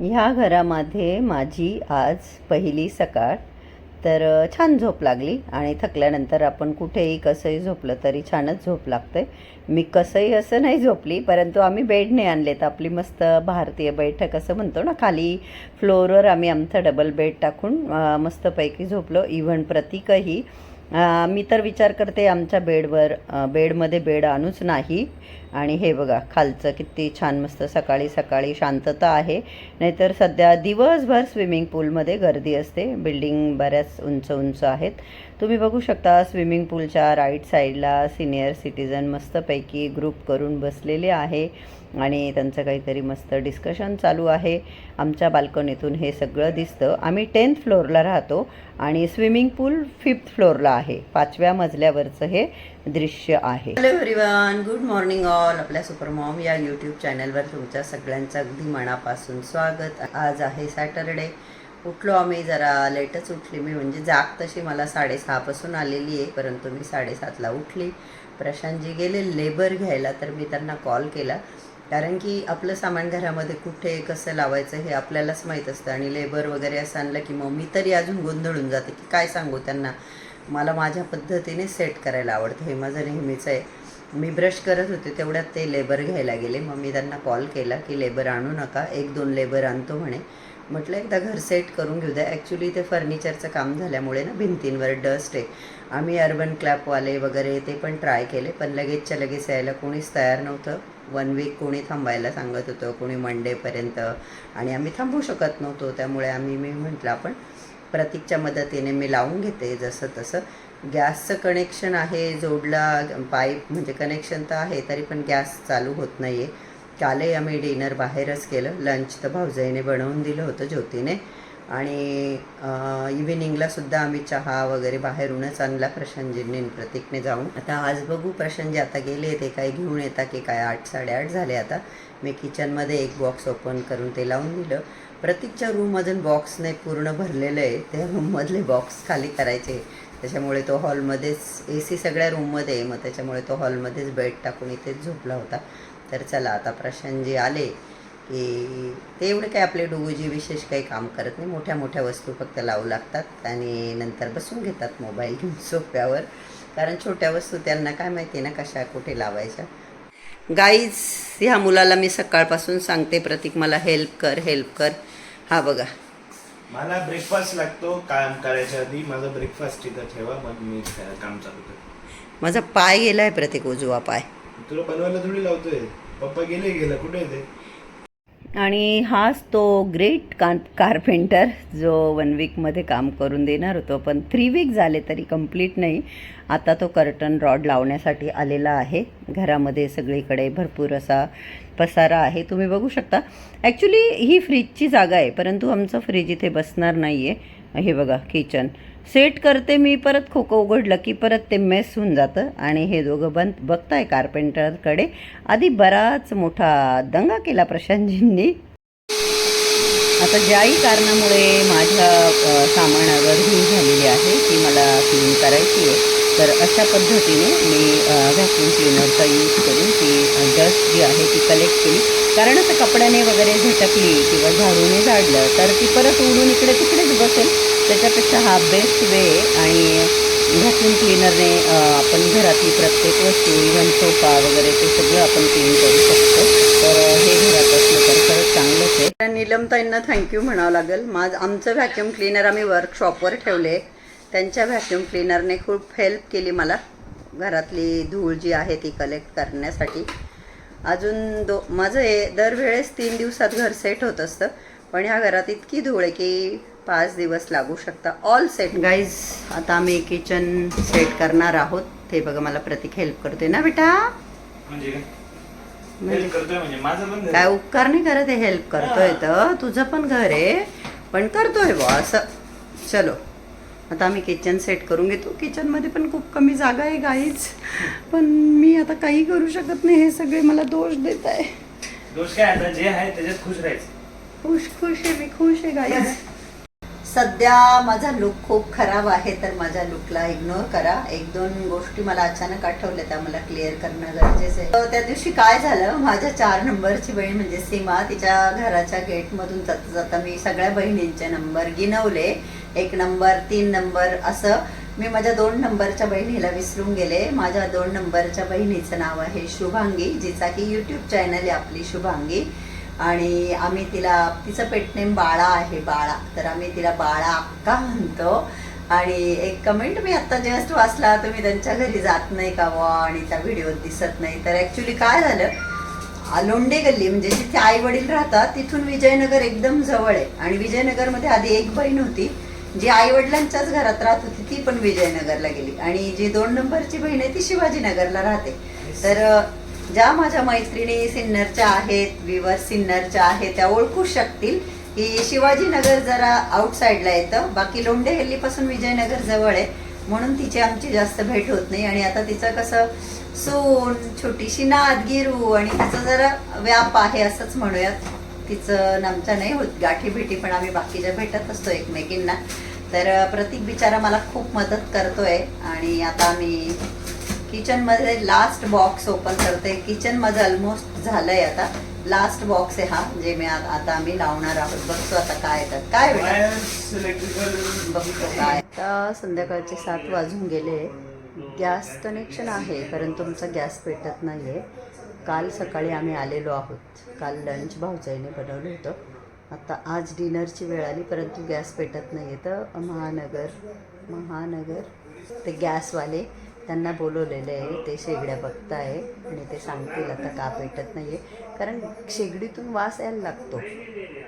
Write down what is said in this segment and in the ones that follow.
ह्या घरामध्ये माझी आज पहिली सकाळ. तर छान झोप लागली आणि थकल्यानंतर आपण कुठेही कसंही झोपलं तरी छानच झोप लागते. मी कसंही असं नाही झोपली परंतु आम्ही बेडने आणलेत आपली मस्त भारतीय बैठक असं म्हणतो ना खाली फ्लोअरवर आम्ही आमचं डबल बेड टाकून मस्तपैकी झोपलो. इव्हन प्रतीकही. मी तर विचार करते आमच्या बेडवर बेडमध्ये बेड आणूच नाही. आणि हे बघा खालचं किती छान मस्त सकाळी सकाळी शांतता आहे. नाहीतर सध्या दिवसभर स्विमिंग पूलमध्ये गर्दी असते. बिल्डिंग बऱ्याच उंच उंच आहेत. तुम्ही बघू शकता स्विमिंग पूलच्या राईट साईडला सिनियर सिटीजन मस्तपैकी ग्रुप करून बसलेले आहे आणि त्यांचं काहीतरी मस्त डिस्कशन चालू आहे. आमच्या बाल्कनीतून हे सगळं दिसतं. आम्ही टेन्थ फ्लोअरला राहतो आणि स्विमिंग पूल फिफ्थ फ्लोअरला आहे. पाचव्या मजल्यावरचं हे दृश्य आहे. Hello everyone good morning all आपल्या सुपरमॉम या यूट्यूब चॅनलवर तुमच्या सगळ्यांचं अगदी मनापासून स्वागत. आज आहे सॅटरडे उठलो आम्ही जरा लेटच उठली मी म्हणजे जाग तशी मला साडेसहापासून आलेली आहे परंतु मी साडेसातला उठली. प्रशांतजी गेले लेबर घ्यायला तर मी त्यांना कॉल केला. कारण की आपलं सामान घरामध्ये कुठे कसं लावायचं हे आपल्यालाच माहीत असतं. आणि लेबर वगैरे असं आणलं की मग मी तरी अजून गोंधळून जाते की काय सांगू त्यांना? मला माझ्या पद्धतीने सेट करायला आवडतं. हे माझं नेहमीचं आहे मी ब्रश करत होते तेवढ्यात ते लेबर घ्यायला गेले. मग मी त्यांना कॉल केला की लेबर आणू नका एक दोन लेबर आणतो म्हणे. म्हटलं एकदा घर सेट करून घेऊ द्या. ॲक्च्युली ते फर्निचरचं काम झाल्यामुळे ना भिंतींवर डस्ट आहे. आम्ही अर्बन क्लॅपवाले वगैरे ते पण ट्राय केले पण लगेचच्या लगेच यायला कोणीच तयार नव्हतं. वन वीक कोणी थांबायला सांगत होतं कोणी मंडेपर्यंत आणि आम्ही थांबू शकत नव्हतो. त्यामुळे आम्ही मी म्हटलं आपण प्रतीकच्या मदतीने मी लावून घेते जसं तसं गॅसचं कनेक्शन आहे जोडला पाईप म्हणजे कनेक्शन तर आहे तरी पण गॅस चालू होत नाही आहे कालही आम्ही डिनर बाहेरच केलं. लंच तर भाऊजाईने बनवून दिलं होतं ज्योतीने. आणि इव्हिनिंगला सुद्धा आम्ही चहा वगैरे बाहेरूनच आणला प्रशांतजींनी प्रतीकने जाऊन. आता आज बघू प्रशांतजी आता गेले ते काही घेऊन येता की काय? आठ साडेआठ झाले आता. मी किचनमध्ये एक बॉक्स ओपन करून ते लावून दिलं. प्रतीकच्या रूम अजून बॉक्सने पूर्ण भरलेलं आहे. त्या रूममधले बॉक्स खाली करायचे. त्याच्यामुळे तो हॉलमध्येच ए सी सगळ्या रूममध्ये आहे. मग त्याच्यामुळे तो हॉलमध्येच बेड टाकून इथेच झोपला होता. तर चला आता प्रशांतजी आले की ते एवढे काय आपले डोगूजी विशेष काही काम करत नाही. मोठ्या मोठ्या वस्तू फक्त लावू लागतात आणि नंतर बसून घेतात मोबाईल घेऊन सोप्यावर कारण छोट्या वस्तू त्यांना काय माहिती ना कशा कुठे लावायच्या. गाईज ह्या मुलाला मी सकाळपासून सांगते प्रतीक मला हेल्प कर हेल्प कर. हा बघा. मला ब्रेकफास्ट लागतो काम करायच्या आधी. माझा ब्रेकफास्ट तिथं ठेवा मग मी काम चालू करतो. माझा पाय गेलाय प्रतीक उजवा पाय. तुला बनवायला थोडी लावतोय. पप्पा गेले गेला. कुठे ते? आणि हाच तो ग्रेट का कार्पेंटर जो वन वीकमध्ये काम करून देणार होतो. पण थ्री वीक झाले तरी कंप्लीट नाही. आता तो कर्टन रॉड लावण्यासाठी आलेला आहे. घरामध्ये सगळीकडे भरपूर असा पसारा आहे. तुम्ही बघू शकता. ॲक्च्युली ही फ्रीजची जागा आहे परंतु आमचं फ्रीज इथे बसणार नाही आहे हे बघा किचन सेट करते मी परत खोकं उघडलं की परत ते मेस होऊन जातं. आणि हे दोघं बंद बघताय कार्पेंटरकडे आधी बराच मोठा दंगा केला प्रशांतजींनी. आता ज्याही कारणामुळे माझ्या सामानावर ही झालेली आहे ती मला क्लीन करायची आहे. तर अशा पद्धतीने मी व्हॅक्युम क्लिनरचा यूज करून ती डस्ट जी आहे ती कलेक्ट केली. कारण असं कपड्याने वगैरे झटकली किंवा झाडूने झाडलं तर ती परत उडून इकडे तिकडेच बसेल. त्याच्यापेक्षा हा बेस्ट वे आणि व्हॅक्युम क्लिनरने आपण घरातली प्रत्येक वस्तू इव्हन सोफा वगैरे ते सगळं आपण क्लीन करू शकतो. तर हे घरात असलं तर खरंच चांगलंच आहे. निलमताईंना थँक्यू म्हणावं लागेल. माझं आमचं व्हॅक्यूम क्लिनर आम्ही वर्कशॉपवर ठेवले. त्यांच्या व्हॅक्युम क्लिनरने खूप हेल्प केली मला. घरातली धूळ जी आहे ती कलेक्ट करण्यासाठी. अजून दो माझं हे दरवेळेस तीन दिवसात घर सेट होत असतं. पण ह्या घरात इतकी धूळ आहे की पाच दिवस लागू शकता. ऑल सेट गाईज आता आम्ही किचन सेट करणार आहोत. ते बघा मला प्रतीक हेल्प करते ना बेटा? म्हणजे काय? म्हणजे म्हणजे काय उपकार नाही करत आहे हेल्प करतोय तर. तुझं पण घर आहे पण करतोय बा असं. चलो. आता आम्ही किचन सेट करून घेतो. किचनमध्ये पण खूप कमी जागा आहे गाईच पण मी आता काही करू शकत नाही हे सगळे मला दोष देत आहे. दोष काय? आता जे आहे त्याच्यात खुश राहायचं. खुश खुश आहे मी खुश आहे गाईज सध्या माझा लुक खूप खराब आहे तर माझ्या लुकला इग्नोर करा. एक दोन गोष्टी मला अचानक आठवल्या त्या मला क्लिअर करणं गरजेचं आहे. तर त्या दिवशी काय झालं माझ्या चार नंबरची बहीण म्हणजे सीमा तिच्या घराच्या गेटमधून जाता जाता मी सगळ्या बहिणींचे नंबर गिनवले. एक नंबर तीन नंबर असं. मी माझ्या दोन नंबरच्या बहिणीला विसरून गेले. माझ्या दोन नंबरच्या बहिणीचं नाव आहे शुभांगी जिचा की यूट्यूब चॅनल आहे आपली शुभांगी. आणि आम्ही तिला तिचं पेटनेम बाळा आहे बाळा. तर आम्ही तिला बाळा अक्का म्हणतो. आणि एक कमेंट मी आत्ता जस्ट वाचला तुम्ही त्यांच्या घरी जात नाही का वा आणि त्या व्हिडिओत दिसत नाही. तर ॲक्च्युली काय झालं? आ, लोंढे गल्ली म्हणजे जिथे आई वडील राहतात तिथून विजयनगर एकदम जवळ आहे. आणि विजयनगरमध्ये आधी एक बहीण होती जी आई वडिलांच्याच घरात राहत होती ती पण विजयनगरला गेली. आणि जी दोन नंबरची बहीण आहे ती शिवाजीनगरला राहते. तर ज्या माझ्या मैत्रिणी सिन्नरच्या आहेत विवर सिन्नरच्या आहेत त्या ओळखू शकतील. की शिवाजीनगर जरा आउटसाईडला येतं. बाकी लोंढे हल्लीपासून विजयनगर जवळ आहे. म्हणून तिची आमची जास्त भेट होत नाही. आणि आता तिचं कसं सून छोटीशी नाद गिरू आणि तिचं जरा व्याप आहे असंच म्हणूयात. तिचं आमच्या नाही होत गाठी भेटी पण आम्ही बाकीच्या भेटत असतो एकमेकींना. तर प्रतीक बिचारा मला खूप मदत करतोय. आणि आता मी किचनमध्ये लास्ट बॉक्स ओपन करते. किचन माझं ऑलमोस्ट झालंय आता. लास्ट बॉक्स आहे हा जे मी आ- आता आम्ही लावणार आहोत. बघतो आता काय येतात काय बघतो काय आता संध्याकाळचे सात वाजून गेले. गॅस कनेक्शन आहे परंतु तुमचा गॅस पेटत नाही आहे काल सकाळी आम्ही आलेलो आहोत. काल लंच भाऊजाईने बनवलं होतं. आता आज डिनरची वेळ आली परंतु गॅस पेटत नाही आहे तर महानगर महानगर ते गॅसवाले त्यांना बोलवलेले आहे ते शेगड्या बघताय आणि ते सांगतील आता का पेटत नाही आहे कारण शेगडीतून वास यायला लागतो.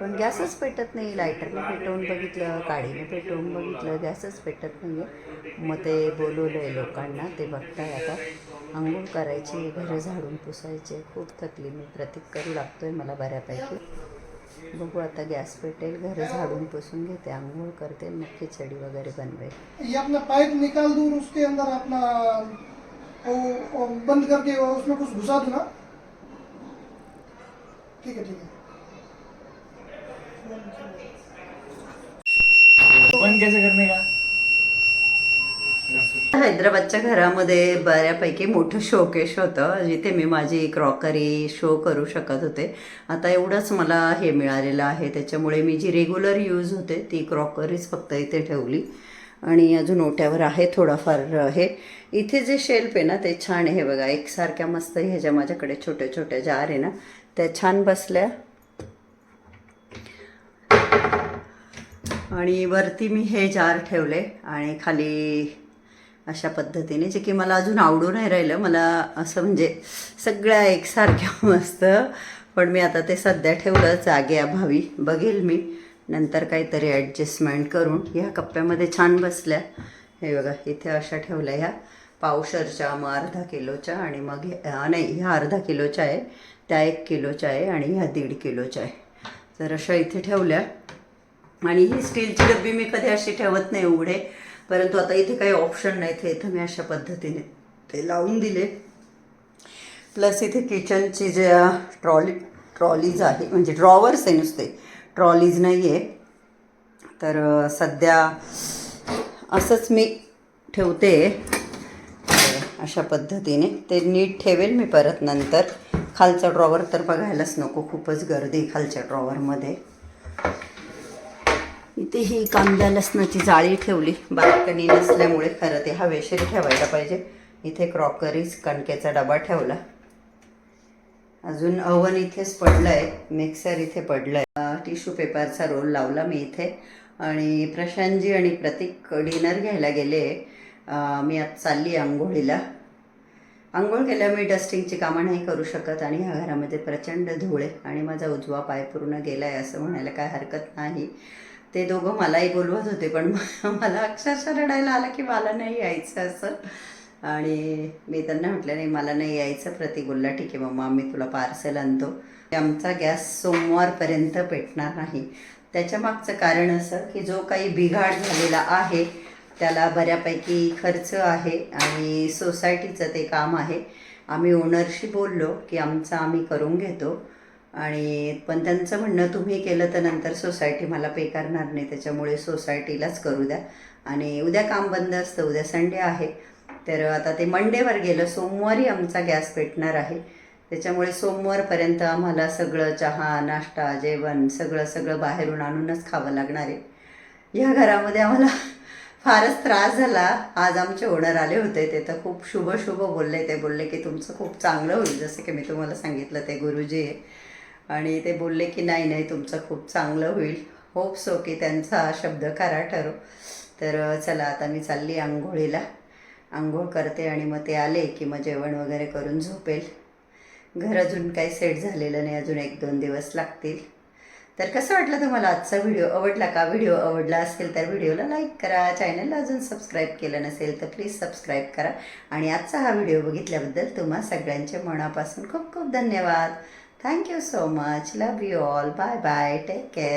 पण गॅसच पेटत नाही लायटरने पेटवून बघितलं काडीने पेटवून बघितलं गॅसच पेटत नाही आहे मग ते बोलवलं आहे लोकांना ते बघताय आता. आंघोळ करायची घरं झाडून पुसायचे खूप थकली मी प्रतीक करू लागतो आहे मला बऱ्यापैकी. बघू आता गॅस पेटेल घरं झाडून पुसून घेते आंघोळ करते मग खिचडी वगैरे बनवेल. ये अपना पाइप निकाल दूर उसके अंदर अपना वो, वो बंद करके वो उसमें कुछ घुसा दूँ ना. ठीक है ठीक है. ओपन कैसे करने का? हैदराबादच्या घरामध्ये बऱ्यापैकी मोठं शोकेश होतं. जिथे मी माझी क्रॉकरी शो करू शकत होते. आता एवढंच मला हे मिळालेलं आहे. त्याच्यामुळे मी जी रेग्युलर यूज होते ती क्रॉकरीच फक्त इथे ठेवली. आणि अजून ओट्यावर आहे थोडाफार हे. इथे जे शेल्फ आहे ना ते छान आहे. बघा एकसारख्या मस्त ह्याच्या माझ्याकडे छोट्या छोट्या जार आहे ना त्या छान बसल्या. आणि वरती मी हे जार ठेवले. आणि खाली अशा पद्धतीने जे की मला अजून आवडू नाही राहिलं. मला असं म्हणजे सगळ्या एकसारख्या मस्त. पण मी आता ते सध्या ठेवलं जागेअभावी बघेल मी. नंतर काहीतरी ॲडजस्टमेंट करून. ह्या कप्प्यामध्ये छान बसल्या. हे बघा इथे अशा ठेवल्या ह्या. पावशरच्या मग अर्धा किलोच्या आणि मग नाही ह्या अर्धा किलोच्या आहे. त्या एक किलोच्या आहे आणि ह्या दीड किलोच्या आहे. तर अशा इथे ठेवल्या. आणि ही स्टीलची डब्बी मी कधी अशी ठेवत नाही उघडे परंतु आता इथे काही ऑप्शन नाही. ते इथं मी अशा पद्धतीने ते लावून दिले. प्लस इथे किचनची जे ट्रॉली ट्रॉलीज आहे म्हणजे ड्रॉवर्स आहे नुसते. ट्रॉलीज नाही आहे तर सध्या असंच मी ठेवते. अशा पद्धतीने ते नीट ठेवेल मी परत नंतर. खालचा ड्रॉवर तर बघायलाच नको. खूपच गर्दी आहे खालच्या ड्रॉवरमध्ये इथे ही कांदा लसणाची जाळी ठेवली. बाल्कनी नसल्यामुळे खरं ते हवेशीर ठेवायला पाहिजे. इथे क्रॉकरीज कणकेचा डबा ठेवला. अजून अवन इथेच पडलं आहे मिक्सर इथे पडलं आहे टिश्यू पेपरचा रोल लावला मी इथे. आणि प्रशांतजी आणि प्रतीक डिनर घ्यायला गेले. मी आज चालली आंघोळीला. आंघोळ केल्या मी डस्टिंगची कामं नाही करू शकत आणि ह्या घरामध्ये प्रचंड धूळ आहे. आणि माझा उजवा पाय पूर्ण गेला आहे असं म्हणायला काय हरकत नाही. ते दोघं मलाही बोलवत होते पण मला अक्षरशः रडायला आलं की मला नाही यायचं असं. आणि मी त्यांना म्हटलं नाही मला नाही यायचं प्रति बोलला ठीक आहे मम्मा आम्ही तुला पार्सल आणतो. आमचा गॅस सोमवारपर्यंत पेटणार नाही. त्याच्या मागचं कारण असं की जो काही बिघाड झालेला आहे त्याला बऱ्यापैकी खर्च आहे आणि सोसायटीचं ते काम आहे. आम्ही ओनरशी बोललो की आमचं आम्ही करून घेतो. आणि पण त्यांचं म्हणणं तुम्ही केलं तर नंतर सोसायटी मला पे करणार नाही त्याच्यामुळे सोसायटीलाच करू द्या. आणि उद्या काम बंद असतं उद्या संडे आहे. तर आता ते मंडेवर गेलं सोमवारी आमचा गॅस पेटणार आहे. त्याच्यामुळे सोमवारपर्यंत आम्हाला सगळं चहा नाश्ता जेवण सगळं सगळं बाहेरून आणूनच खावं लागणार आहे. ह्या घरामध्ये आम्हाला फारच त्रास झाला. आज आमचे ओनर आले होते ते तर खूप शुभ शुभ बोलले. ते बोलले की तुमचं खूप चांगलं होईल. जसं की मी तुम्हाला सांगितलं ते गुरुजी आहे. आणि ते बोलले की नाही नाही तुमचं खूप चांगलं होईल. होप सो की त्यांचा शब्द खरा ठरो. तर चला आता मी चालली आंघोळीला. आंघोळ करते आणि मग ते आले की मग जेवण वगैरे करून झोपेल. घर अजून काही सेट झालेलं नाही अजून एक दोन दिवस लागतील. तर कसं वाटलं तुम्हाला आजचा व्हिडिओ? आवडला का? व्हिडिओ आवडला असेल तर व्हिडिओला लाईक करा. चॅनलला अजून सबस्क्राईब केलं नसेल तर प्लीज सबस्क्राईब करा. आणि आजचा हा व्हिडिओ बघितल्याबद्दल तुम्हा सगळ्यांच्या मनापासून खूप खूप धन्यवाद. Thank you so much. Love you all. Bye bye. Take care.